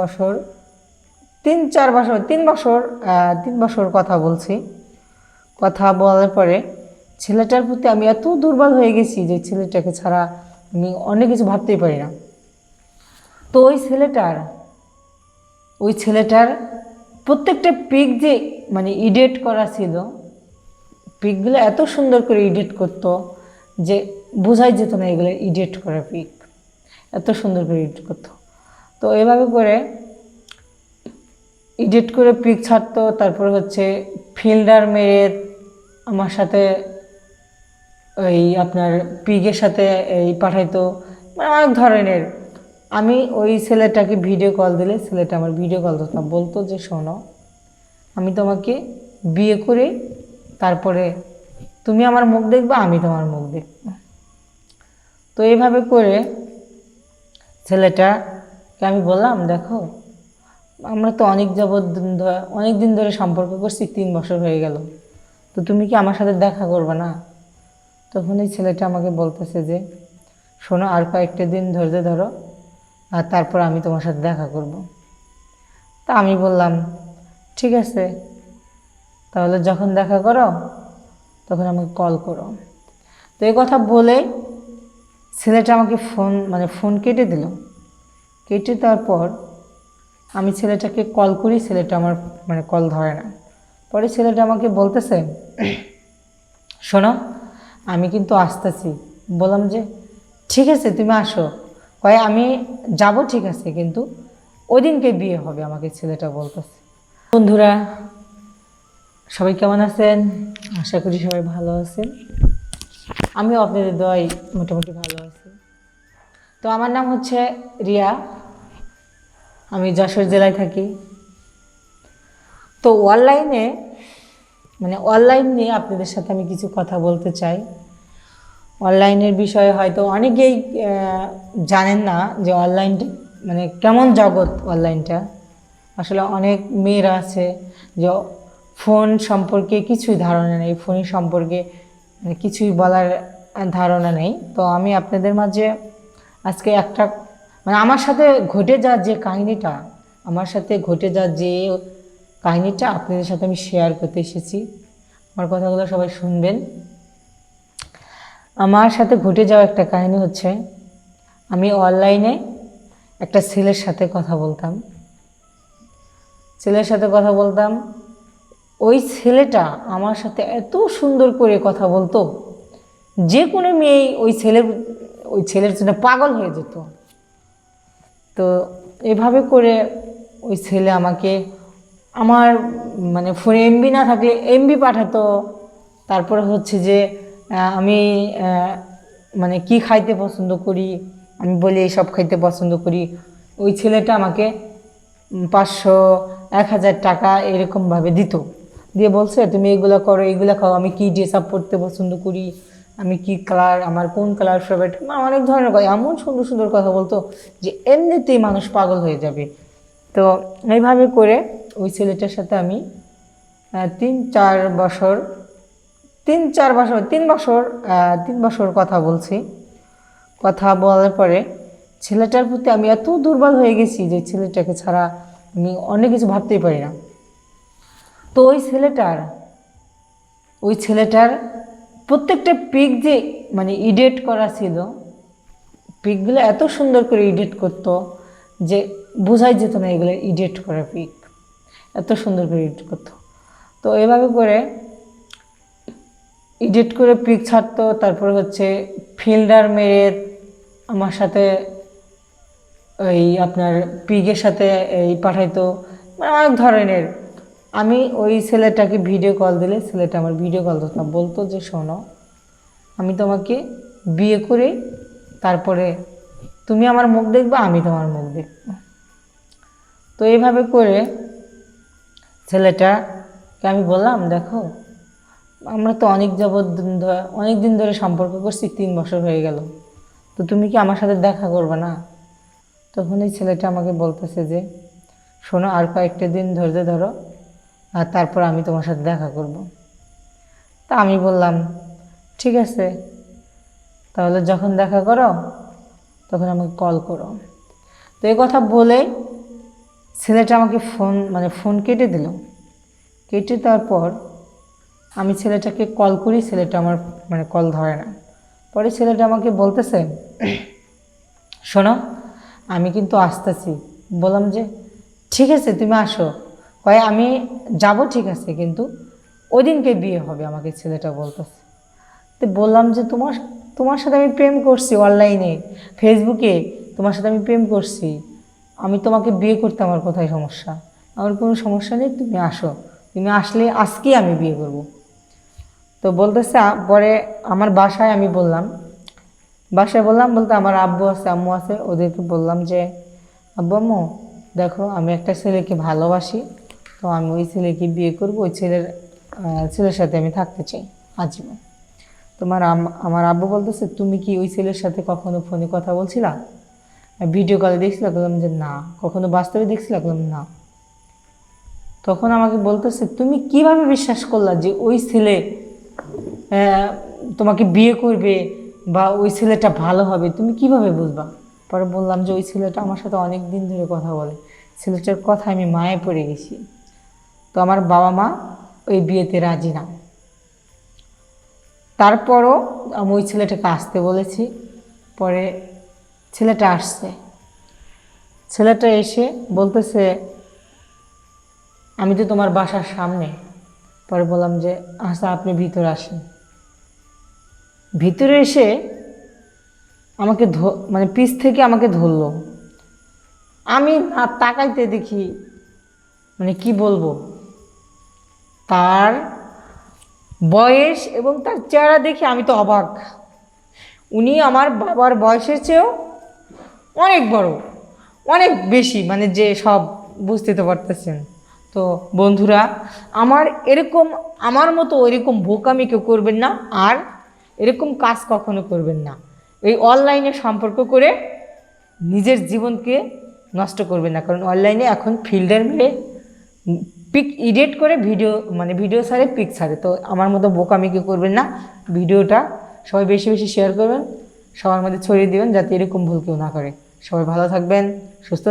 বছর, তিন, চার বছর, তিন বছর তিন বছর কথা বলছি। কথা বলার পরে ছেলেটার প্রতি আমি এত দুর্বল হয়ে গেছি যে ছেলেটাকে ছাড়া আমি অনেক কিছু ভাবতেই পারি না। তো ওই ছেলেটার ওই ছেলেটার প্রত্যেকটা পিক যে মানে ইডিট করা ছিল পিকগুলো এত সুন্দর করে এডিট করতো যে বোঝাই যেত না এগুলো এডিট করা পিক এত সুন্দর করে এডিট করতো। তো এভাবে করে এডিট করে পিক ছাড়তো, তারপর হচ্ছে ফিল্ডার মেরে আমার সাথে ওই আপনার পিকের সাথে এই পাঠাইতো মানে অনেক ধরনের। আমি ওই ছেলেটাকে ভিডিও কল দিলে, ছেলেটা আমার ভিডিও কল দিত না বলতো যে, শোনো, আমি তোমাকে বিয়ে করে তারপরে তুমি আমার মুখ দেখবে, আমি তোমার মুখ দেখব। তো এইভাবে করে ছেলেটাকে আমি বললাম, দেখো, আমরা তো অনেক যাবৎ অনেক দিন ধরে সম্পর্ক করছি, তিন বছর হয়ে গেল। তো তুমি কি আমার সাথে দেখা করবে না? তখন এই ছেলেটা আমাকে বলতেছে যে, শোনো, আর কয়েকটা দিন ধৈর্য ধরো, আর তারপর আমি তোমার সাথে দেখা করব। তা আমি বললাম, ঠিক আছে, তাহলে যখন দেখা করো, তখন আমাকে কল করো। তো এই কথা বলে ছেলেটা আমাকে ফোন মানে ফোন কেটে দিল। কেটে দেওয়ার পর আমি ছেলেটাকে কল করি, ছেলেটা আমার মানে কল ধরে না। পরে ছেলেটা আমাকে বলতেছে, শোনো, আমি কিন্তু আসতেছি। বললাম যে, ঠিক আছে, তুমি আসো। কয়ে, আমি যাব, ঠিক আছে, কিন্তু ওই দিনকে বিয়ে হবে, আমাকে ছেলেটা বলতেছে। বন্ধুরা, সবাই কেমন আছেন? আশা করি সবাই ভালো আছেন। আমিও আপনাদের দয় মোটামুটি ভালো আছি। তো আমার নাম হচ্ছে রিয়া। আমি যশোর জেলায় থাকি। তো অনলাইনে মানে অনলাইন নিয়ে আপনাদের সাথে আমি কিছু কথা বলতে চাই। অনলাইনের বিষয়ে হয়তো অনেকেই জানেন না যে অনলাইনটা মানে কেমন জগৎ অনলাইনটা। আসলে অনেক মেয়েরা আছে যে ফোন সম্পর্কে কিছুই ধারণা নেই ফোন সম্পর্কে মানে কিছুই বলার ধারণা নেই। তো আমি আপনাদের মাঝে আজকে একটা মানে আমার সাথে ঘটে যাওয়ার যে কাহিনিটা, আমার সাথে ঘটে যাওয়ার যে কাহিনিটা আপনাদের সাথে আমি শেয়ার করতে এসেছি, আমার কথাগুলো সবাই শুনবেন। আমার সাথে ঘটে যাওয়া একটা কাহিনী হচ্ছে, আমি অনলাইনে একটা ছেলের সাথে কথা বলতাম। ছেলের সাথে কথা বলতাম, ওই ছেলেটা আমার সাথে এত সুন্দর করে কথা বলতো, যে কোনো মেয়েই ওই ছেলের ওই ছেলের জন্য পাগল হয়ে যেত। তো এভাবে করে ওই ছেলে আমাকে, আমার মানে ফোনে এমবি না থাকলে এমবি পাঠাতো। তারপরে হচ্ছে যে আমি মানে কি খাইতে পছন্দ করি, আমি বলি এইসব খাইতে পছন্দ করি। ওই ছেলেটা আমাকে পাঁচশো, এক হাজার টাকা এরকমভাবে দিত। দিয়ে বলছে, তুমি এগুলো করো, এগুলো খাও, আমি কি ড্রেস আপ পরতে পছন্দ করি? আমি কি কালার আমার কোন কালার ফেভারিট অনেক ধরনের কথা। এমন সুন্দর সুন্দর কথা বলতো যে এমনিতেই মানুষ পাগল হয়ে যাবে। তো এইভাবে করে ওই ছেলেটার সাথে আমি তিন, চার বছর, তিন, চার বছর, তিন বছর তিন বছর কথা বলছি। কথা বলার পরে ছেলেটার প্রতি আমি এত দুর্বল হয়ে গেছি যে ছেলেটাকে ছাড়া আমি অনেক কিছু ভাবতেই পারি না। তো ওই ছেলেটার ওই ছেলেটার প্রত্যেকটা পিক যে মানে এডিট করা ছিল পিকগুলো এত সুন্দর করে এডিট করতো যে বোঝাই যেত না এগুলো এডিট করা পিক এত সুন্দর করে এডিট করতো। তো এভাবে করে এডিট করে পিক ছাড়তো, তারপর হচ্ছে ফিল্ডার মেরে আমার সাথে ওই আপনার পিকের সাথে এই পাঠাইতো মানে অনেক ধরনের। আমি ওই ছেলেটাকে ভিডিও কল দিলে, ছেলেটা আমার ভিডিও কল দিত না বলতো যে, শোনো, আমি তোমাকে বিয়ে করে তারপরে তুমি আমার মুখ দেখবে, আমি তোমার মুখ দেখব। তো এইভাবে করে ছেলেটাকে আমি বললাম, দেখো, আমরা তো অনেক যাবৎ অনেক দিন ধরে সম্পর্ক করছি, তিন বছর হয়ে গেল। তো তুমি কি আমার সাথে দেখা করবে না? তখন এই ছেলেটা আমাকে বলতেছে যে, শোনো, আর কয়েকটা দিন ধৈর্য ধরো আর তারপর আমি তোমার সাথে দেখা করব। তা আমি বললাম, ঠিক আছে। তাহলে যখন দেখা করো, তখন আমাকে কল করো। তো এই কথা বলে ছেলেটা আমাকে ফোন মানে ফোন কেটে দিল। কেটে দেওয়ার পর আমি ছেলেটাকে কল করি, ছেলেটা আমার মানে কল ধরে না। পরে ছেলেটা আমাকে বলতেছে, শোনো, আমি কিন্তু আসতেছি। বললাম যে, ঠিক আছে, তুমি আসো। কয় আমি যাব ঠিক আছে, কিন্তু ওই দিনকে বিয়ে হবে আমাকে ছেলেটা বলতেছে। তো বললাম যে, তোমার তোমার সাথে আমি প্রেম করছি অনলাইনে, ফেসবুকে, তোমার সাথে আমি প্রেম করছি, আমি তোমাকে বিয়ে করতে আমার কোথায় সমস্যা? আমার কোনো সমস্যা নেই, তুমি আসো, তুমি আসলে আজকেই আমি বিয়ে করব। তো বলতেছে পরে আমার বাসায় আমি বললাম, বাসায় বললাম বলতে আমার আব্বু আছে, আম্মু আছে, ওদেরকে বললাম যে, আব্বু, আম্মু, দেখো আমি একটা ছেলেকে ভালোবাসি তো আমি ওই ছেলেকে বিয়ে করব, ওই ছেলের ছেলের সাথে আমি থাকতে চাই আজীবন। তোমার আমার আব্বু বলতেছে, তুমি কি ওই ছেলের সাথে কখনো ফোনে কথা বলছিলা? ভিডিও কলে দেখছিলা? বললাম যে, না। কখনো বাস্তবে দেখছিলা? বললাম না। তখন আমাকে বলতেছে, তুমি কীভাবে বিশ্বাস করলা যে ওই ছেলে তোমাকে বিয়ে করবে বা ওই ছেলেটা ভালো হবে? তুমি কীভাবে বুঝবা? পরে বললাম যে, ওই ছেলেটা আমার সাথে অনেক দিন ধরে কথা বলে। ছেলেটার কথা আমি মায়ে পড়ে গেছি। তো আমার বাবা মা ওই বিয়েতে রাজি না। তারপরও আমি ওই ছেলেটাকে আসতে বলেছি। পরে ছেলেটা আসছে। ছেলেটা এসে বলতেছে, আমি তো তোমার বাসার সামনে। পরে বললাম যে আচ্ছা আপনি ভিতরে আসেন। ভিতরে এসে আমাকে মানে পিছ থেকে আমাকে ধরলো। আমি তাকাইতে দেখি মানে কি বলব? তার বয়স এবং তার চেহারা দেখে আমি তো অবাক। উনি আমার বাবার বয়সের চেয়েও অনেক বড়, অনেক বেশি মানে যে সব বুঝতে তো পারতেছেন। তো বন্ধুরা, আমার এরকম, আমার মতো এরকম বোকামি কেউ করবেন না আর এরকম কাজ কখনো করবেন না। এই অনলাইনে সম্পর্ক করে নিজের জীবনকে নষ্ট করবেন না, কারণ অনলাইনে এখন ফিল্ডার মেরে পিক ইডিট করে ভিডিও মানে ভিডিও ছাড়ে পিক ছাড়ে তো আমার মতো বোকামি কেউ করবেন না ভিডিওটা সবাই বেশি বেশি শেয়ার করবেন, সবার মধ্যে ছড়িয়ে দেবেন, যাতে এরকম ভুল কেউ না করে। সবাই ভালো থাকবেন, সুস্থ